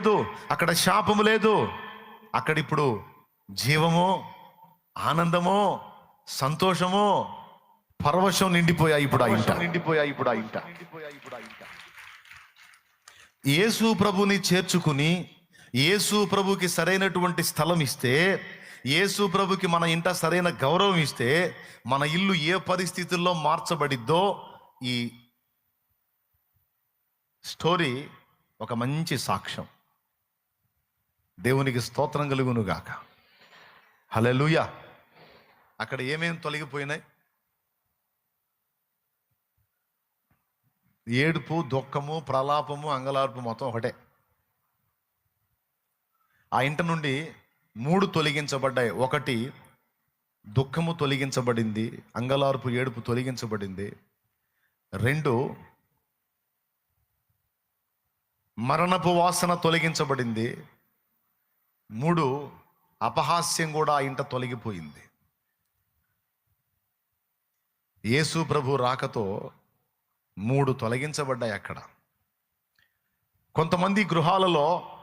లేదు అక్కడ శాపము లేదు. అక్కడ ఇప్పుడు జీవము ఆనందము సంతోషము పరవశం నిండిపోయాయి ఇప్పుడు ఆ ఇంట. నిండిపోయాయి ఇప్పుడు ఆ ఇంట. యేసు ప్రభుని చేర్చుకుని యేసు ప్రభుకి సరైనటువంటి స్థలం ఇస్తే యేసు ప్రభుకి మన ఇంట సరైన గౌరవం ఇస్తే మన ఇల్లు ఏ పరిస్థితుల్లో మార్చబడిద్దో ఈ స్టోరీ ఒక మంచి సాక్ష్యం. దేవునికి స్తోత్రం కలుగును గాక. లూయ అక్కడ ఏమేం తొలగిపోయినాయి? ఏడుపు దుఃఖము ప్రలాపము అంగలార్పు మొత్తం ఒకటే. ఆ ఇంట నుండి మూడు తొలగించబడ్డాయి. ఒకటి దుఃఖము తొలగించబడింది అంగలార్పు ఏడుపు తొలగించబడింది. రెండు మరణపు వాసన తొలగించబడింది. మూడు అపహాస్యం కూడా ఆ ఇంట తొలగిపోయింది. యేసు ప్రభు రాకతో మూడు తొలగించబడ్డాయి అక్కడ. కొంతమంది గృహాలలో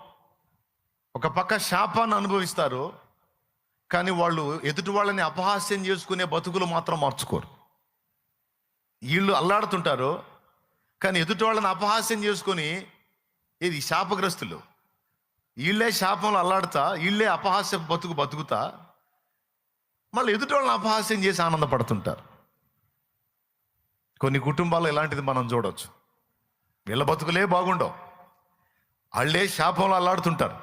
ఒక పక్క శాపాన్ని అనుభవిస్తారు కానీ వాళ్ళు ఎదుటి వాళ్ళని అపహాస్యం చేసుకునే బతుకులు మాత్రం మార్చుకోరు. వీళ్ళు అల్లాడుతుంటారు కానీ ఎదుటి వాళ్ళని అపహాస్యం చేసుకొని ఇది శాపగ్రస్తులు. వీళ్ళే శాపంలో అల్లాడుతా వీళ్ళే అపహాస్య బతుకు బతుకుతా మళ్ళీ ఎదుటి వాళ్ళని అపహాస్యం చేసి ఆనందపడుతుంటారు. కొన్ని కుటుంబాల్లో ఇలాంటిది మనం చూడవచ్చు వీళ్ళ బతుకులే బాగుండవు. వాళ్ళే శాపంలో అల్లాడుతుంటారు.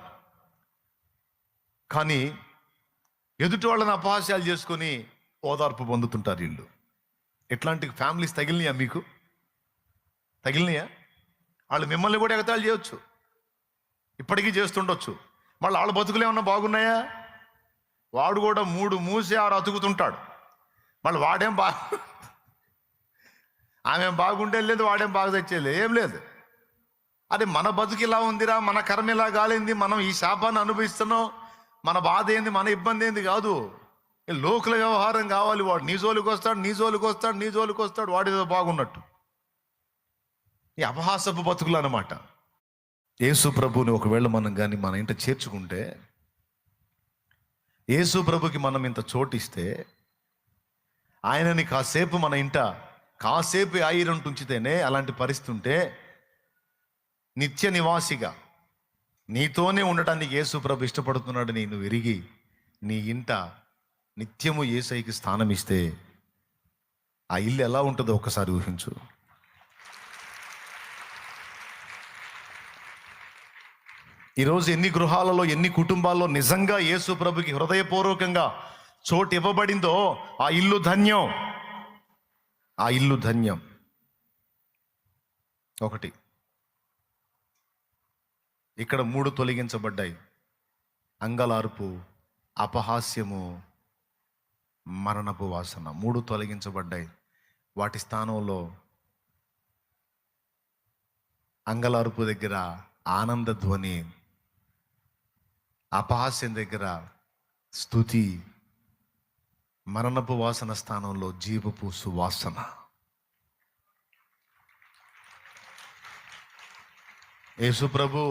కానీ ఎదుటి వాళ్ళని అపహాస్యాలు చేసుకొని ఓదార్పు పొందుతుంటారు వీళ్ళు. ఎట్లాంటి ఫ్యామిలీస్ తగిలినాయా మీకు? తగిలినాయా? వాళ్ళు మిమ్మల్ని కూడా ఎగతాళి చేయొచ్చు. ఇప్పటికీ చేస్తుండొచ్చు. మళ్ళీ వాళ్ళ బతుకులు ఏమన్నా బాగున్నాయా? వాడు కూడా మూడు మూసి ఆరు అతుకుతుంటాడు. మళ్ళీ వాడేం బా ఆమె బాగుండే లేదు వాడేం బాగా తెచ్చేది ఏం లేదు. అరే మన బతుకు ఇలా ఉందిరా మన కర్మ ఇలా కాలేంది మనం ఈ శాపాన్ని అనుభవిస్తున్నాం. మన బాధ ఏంది మన ఇబ్బంది ఏంది కాదు. లోకల లోకుల వ్యవహారం కావాలి వాడు. నీ జోలికి వస్తాడు నీ జోలికి వస్తాడు నీ జోలికి వస్తాడు వాడితో బాగున్నట్టు. ఈ అపహాసపు బతుకులు అనమాట యేసు ప్రభుని ఒకవేళ మనం కానీ మన ఇంట చేర్చుకుంటే యేసు ప్రభుకి మనం ఇంత చోటిస్తే ఆయనని కాసేపు మన ఇంట కాసేపు ఆయిరం ఉంచితేనే అలాంటి పరిస్థితి ఉంటే నిత్య నివాసిగా నీతోనే ఉండటానికి యేసు ప్రభు ఇష్టపడుతున్నాడు నేను విరిగి నీ ఇంట నిత్యము ఏసైకి స్థానం ఇస్తే ఆ ఇల్లు ఎలా ఉంటుందో ఒకసారి ఊహించు. ఈరోజు ఎన్ని గృహాలలో ఎన్ని కుటుంబాల్లో నిజంగా యేసు ప్రభుకి హృదయపూర్వకంగా చోటు ఇవ్వబడిందో ఆ ఇల్లు ధన్యం. ఆ ఇల్లు ధన్యం. ఒకటి. ఇక్కడ మూడు తొలగించబడ్డాయి. అంగలార్పు అపహాస్యము మరణపు వాసన మూడు తొలగించబడ్డాయి. వాటి స్థానంలో అంగలార్పు దగ్గర ఆనంద ధ్వని అపహాస్యం దగ్గర స్థుతి మరణపు వాసన స్థానంలో జీవపు సువాసన యేసు ప్రభు